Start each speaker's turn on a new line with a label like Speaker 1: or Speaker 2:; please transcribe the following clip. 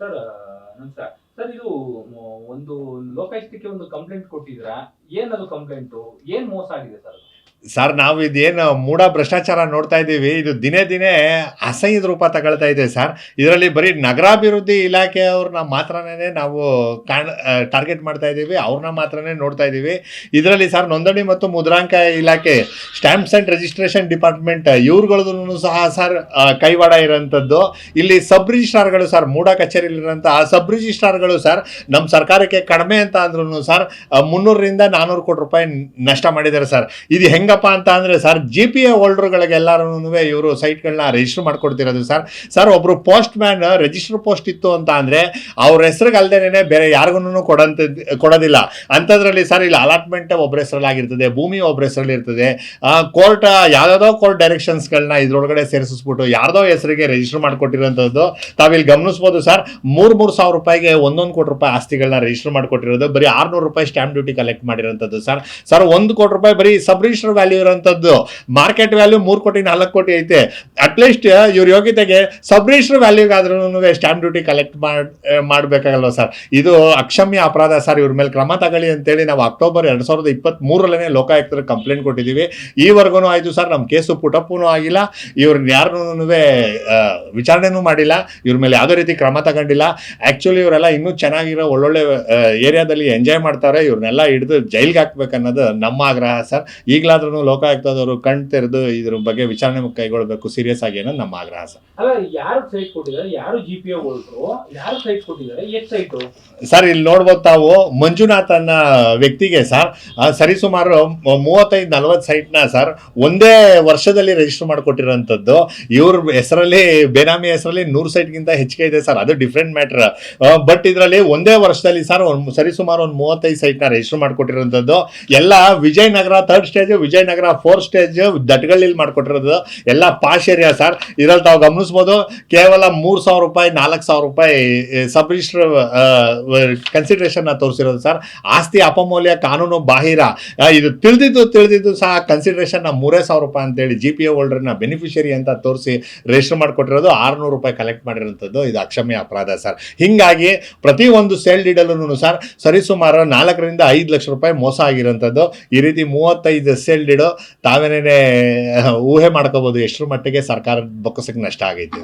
Speaker 1: Sir ನಮಸ್ಕಾರ sir ಇದು ಒಂದು ಲೋಕಾಯುಕ್ತಕ್ಕೆ ಒಂದು ಕಂಪ್ಲೇಂಟ್ ಕೊಟ್ಟಿದ್ದೀರಾ? ಏನದು ಕಂಪ್ಲೇಂಟು ಏನ್ ಮೋಸ ಆಗಿದೆ ಸರ್
Speaker 2: ಸರ್, ನಾವು ಇದೇನು ಮೂಢ ಭ್ರಷ್ಟಾಚಾರ ನೋಡ್ತಾ ಇದ್ದೀವಿ. ಇದು ದಿನೇ ದಿನೇ ಅಸಹ್ಯದ ರೂಪ ತಗೊಳ್ತಾ ಇದೆ ಸರ್. ಇದರಲ್ಲಿ ಬರೀ ನಗರಾಭಿವೃದ್ಧಿ ಇಲಾಖೆಯವ್ರನ್ನ ಮಾತ್ರನೇ ನಾವು ಕಾಣ್ ಟಾರ್ಗೆಟ್ ಮಾಡ್ತಾ ಇದ್ದೀವಿ. ಅವ್ರನ್ನ ಮಾತ್ರನೇ ನೋಡ್ತಾ ಇದ್ದೀವಿ. ಇದರಲ್ಲಿ ಸರ್, ನೋಂದಣಿ ಮತ್ತು ಮುದ್ರಾಂಕ ಇಲಾಖೆ, ಸ್ಟ್ಯಾಂಪ್ಸ್ ಆ್ಯಂಡ್ ರಿಜಿಸ್ಟ್ರೇಷನ್ ಡಿಪಾರ್ಟ್ಮೆಂಟ್ ಇವ್ರುಗಳದ್ದು ಸಹ ಸರ್ ಕೈವಾಡ ಇರೋಂಥದ್ದು. ಇಲ್ಲಿ ಸಬ್ ರಿಜಿಸ್ಟ್ರಾರ್ಗಳು ಸರ್, ಮೂಢ ಕಚೇರಿಲಿರೋಂಥ ಆ ಸಬ್ ರಿಜಿಸ್ಟ್ರಾರ್ಗಳು ಸರ್, ನಮ್ಮ ಸರ್ಕಾರಕ್ಕೆ ಕಡಿಮೆ ಅಂತ ಅಂದ್ರೂ ಸರ್ ಮುನ್ನೂರರಿಂದ ನಾನ್ನೂರು ಕೋಟಿ ರೂಪಾಯಿ ನಷ್ಟ ಮಾಡಿದ್ದಾರೆ ಸರ್. ಇದು ಹೆಂಗಪ್ಪ ಅಂತ ಅಂದರೆ, ಸರ್ ಜಿ ಪಿ ಎ ಹೋಲ್ಡರ್ಗಳಿಗೆಲ್ಲರೂ ಇವರು ಸೈಟ್ಗಳನ್ನ ರಿಜಿಸ್ಟರ್ ಮಾಡ್ಕೊಡ್ತಿರೋದು. ಸರ್ ಸರ್ ಒಬ್ಬರು ಪೋಸ್ಟ್ ಮ್ಯಾನ್ ರಿಜಿಸ್ಟರ್ ಪೋಸ್ಟ್ ಇತ್ತು ಅಂತ ಅಂದರೆ, ಅವ್ರ ಹೆಸ್ರಿಗೆ ಅಲ್ಲದೇನೆ ಬೇರೆ ಯಾರಿಗೂ ಕೊಡಂತ, ಕೊಡೋದಿಲ್ಲ. ಅಂಥದ್ರಲ್ಲಿ ಸರ್, ಇಲ್ಲಿ ಅಲಾಟ್ಮೆಂಟ್ ಒಬ್ಬರ ಹೆಸರಲ್ಲಿ ಆಗಿರ್ತದೆ ಭೂಮಿ ಒಬ್ಬರ ಹೆಸರಲ್ಲಿ ಇರ್ತದೆ ಕೋರ್ಟ್ ಯಾವುದೋ ಕೋರ್ಟ್ ಡೈರೆಕ್ಷನ್ಸ್ಗಳನ್ನ ಇದ್ರೊಳಗಡೆ ಸೇರಿಸ್ಬಿಟ್ಟು ಯಾರ್ದೋ ಹೆಸರಿಗೆ ರಿಜಿಸ್ಟರ್ ಮಾಡಿಕೊಟ್ಟಿರೋಂಥದ್ದು, ತಾವಿಲ್ಲಿ ಗಮನಿಸ್ಬೋದು ಸರ್ ಮೂರು ಮೂರು ಸಾವಿರ ರೂಪಾಯಿಗೆ ಒಂದೊಂದು ಕೋಟಿ ರೂಪಾಯಿ ಆಸ್ತಿಗಳನ್ನ ರಿಜಿಸ್ಟರ್ ಮಾಡಿಕೊಟ್ಟಿರೋದು. ಬರೀ ಆರ್ನೂರು ರೂಪಾಯಿ ಸ್ಟ್ಯಾಂಪ್ ಡ್ಯೂಟಿ ಕಲೆಕ್ಟ್ ಮಾಡಿರೋಂಥದ್ದು ಸರ್. ಸರ್, ಒಂದು ಕೋಟಿ ರೂಪಾಯಿ ಬರೀ ಸಬ್ ರಿಜಿಸ್ಟರ್ ವ್ಯಾಲ್ಯೂ ಇರೋಂಥದ್ದು ಮಾರ್ಕೆಟ್ ವ್ಯಾಲ್ಯೂ ಮೂರು ಕೋಟಿ, ನಾಲ್ಕು ಕೋಟಿ ಐತೆ. ಅಟ್ಲೀಸ್ಟ್ ಇವ್ರ ಯೋಗ್ಯತೆಗೆ ಸಬ್ ರಿಜಿಸ್ಟರ್ ವ್ಯಾಲ್ಯೂಗಾದ್ರೂ ಸ್ಟ್ಯಾಂಪ್ ಡ್ಯೂಟಿ ಕಲೆಕ್ಟ್ ಮಾಡಿ ಮಾಡಬೇಕಾಗಲ್ವ ಸರ್ ಇದು ಅಕ್ಷಮ್ಯ ಅಪರಾಧ ಸರ್ ಇವ್ರ ಮೇಲೆ ಕ್ರಮ ತಗೊಳ್ಳಿ ಅಂತೇಳಿ ನಾವು ಅಕ್ಟೋಬರ್ ಎರಡು ಸಾವಿರದ ಇಪ್ಪತ್ತ್ ಮೂರಲ್ಲೇ ಕಂಪ್ಲೇಂಟ್ ಕೊಟ್ಟಿದ್ದೀವಿ ಈವರೆಗೂ ಆಯಿತು ಸರ್ ನಮ್ಮ ಕೇಸು ಪುಟಪ್ಪೂ ಆಗಿಲ್ಲ. ಇವ್ರನ್ನ ಯಾರನ್ನೂ ವಿಚಾರಣೆನೂ ಮಾಡಿಲ್ಲ. ಇವ್ರ ಮೇಲೆ ಯಾವುದೇ ರೀತಿ ಕ್ರಮ ತಗೊಂಡಿಲ್ಲ. ಆ್ಯಕ್ಚುಲಿ ಇವರೆಲ್ಲ ಇನ್ನೂ ಚೆನ್ನಾಗಿರೋ ಒಳ್ಳೊಳ್ಳೆ ಏರಿಯಾದಲ್ಲಿ ಎಂಜಾಯ್ ಮಾಡ್ತಾರೆ. ಇವ್ರನ್ನೆಲ್ಲ ಹಿಡಿದು ಜೈಲ್ಗೆ ಹಾಕ್ಬೇಕನ್ನೋದು ನಮ್ಮ ಆಗ್ರಹ ಸರ್ ಈಗಲಾದ್ರೂ ಲೋಕಾಯುಕ್ತದವರು ಕಣ್ ತೆರೆದು ಇದ್ರ ಬಗ್ಗೆ ವಿಚಾರಣೆ ಕೈಗೊಳ್ಳಬೇಕು ಸೀರಿಯಸ್ ಆಗಿ ಅನ್ನೋದು ನಮ್ಮ ಆಗ್ರಹ ಸರ್.
Speaker 1: ಅಲ್ಲ ಯಾರು ಸೈಟ್ ಕೊಟ್ಟಿದ್ದಾರೆ? ಯಾರು ಜಿ ಪಿ ಯಾರು ಸೈಟ್ ಕೊಟ್ಟಿದ್ದಾರೆ? ಎಷ್ಟು ಸೈಟ್
Speaker 2: ಸರ್ ಇಲ್ಲಿ ನೋಡ್ಬೋದು ತಾವು ಮಂಜುನಾಥ್ ಅನ್ನೋ ವ್ಯಕ್ತಿಗೆ ಸರ್ ಸರಿಸುಮಾರು ಮೂವತ್ತೈದು ನಲವತ್ತು ಸೈಟ್ನ ಸರ್ ಒಂದೇ ವರ್ಷದಲ್ಲಿ ರಿಜಿಸ್ಟರ್ ಮಾಡಿಕೊಟ್ಟಿರೋಂಥದ್ದು. ಇವ್ರ ಹೆಸರಲ್ಲಿ ಬೇನಾಮಿ ಹೆಸರಲ್ಲಿ ನೂರು ಸೈಟ್ಗಿಂತ ಹೆಚ್ಚಿಗೆ ಇದೆ ಸರ್ ಅದು ಡಿಫ್ರೆಂಟ್ ಮ್ಯಾಟ್ರ್ ಬಟ್ ಇದರಲ್ಲಿ ಒಂದೇ ವರ್ಷದಲ್ಲಿ ಸರ್ ಒಂದು ಸರಿಸುಮಾರು ಒಂದು ಮೂವತ್ತೈದು ಸೈಟ್ನ ರಿಜಿಸ್ಟರ್ ಮಾಡಿಕೊಟ್ಟಿರೋಂಥದ್ದು. ಎಲ್ಲ Vijayanagar third stage Vijayanagar four stage ದಟ್ಗಳಲ್ಲಿ ಮಾಡಿಕೊಟ್ಟಿರೋದು. ಎಲ್ಲ ಪಾಶ್ ಏರಿಯಾ ಸರ್. ಇದರಲ್ಲಿ ತಾವು ಗಮನಿಸ್ಬೋದು, ಕೇವಲ ಮೂರು ಸಾವಿರ ರೂಪಾಯಿ, ನಾಲ್ಕು ಸಾವಿರ ರೂಪಾಯಿ ಸಬ್ ರಿಜಿಸ್ಟರ್ ಕನ್ಸಿಡ್ರೇಷನ್ ತೋರಿಸಿರೋದು ಸರ್. ಆಸ್ತಿ ಅಪಮೌಲ್ಯ ಕಾನೂನು ಬಾಹಿರ. ಇದು ತಿಳಿದಿದ್ದು ತಿಳಿದಿದ್ದು ಸಹ ಕನ್ಸಿಡ್ರೇಷನ್ ಮೂರೇ ಸಾವಿರ ರೂಪಾಯಿ ಅಂತೇಳಿ ಜಿ ಪಿ ಎ ಹೋಲ್ಡರ್ನ ಬೆನಿಫಿಷರಿ ಅಂತ ತೋರಿಸಿ ರಿಜಿಸ್ಟರ್ ಮಾಡಿಕೊಟ್ಟಿರೋದು. ಆರುನೂರು ರೂಪಾಯಿ ಕಲೆಕ್ಟ್ ಮಾಡಿರೋಂಥದ್ದು ಇದು ಅಕ್ಷಮ್ಯ ಅಪರಾಧ ಸರ್. ಹೀಗಾಗಿ ಪ್ರತಿ ಒಂದು ಸೇಲ್ ಡೀಡಲ್ಲೂ ಸರ್, ಸರಿಸುಮಾರು ನಾಲ್ಕರಿಂದ ಐದು ಲಕ್ಷ ರೂಪಾಯಿ ಮೋಸ ಆಗಿರೋಂಥದ್ದು. ಈ ರೀತಿ ಮೂವತ್ತೈದು ಸೇಲ್ ಡೀಡು ತಾವೇನೇ ಊಹೆ ಮಾಡ್ಕೋಬಹುದು ಎಷ್ಟರ ಮಟ್ಟಿಗೆ ಸರ್ಕಾರ ಬೊಕ್ಕಸಕ್ಕೆ ನಷ್ಟ ಆಗೈತೆ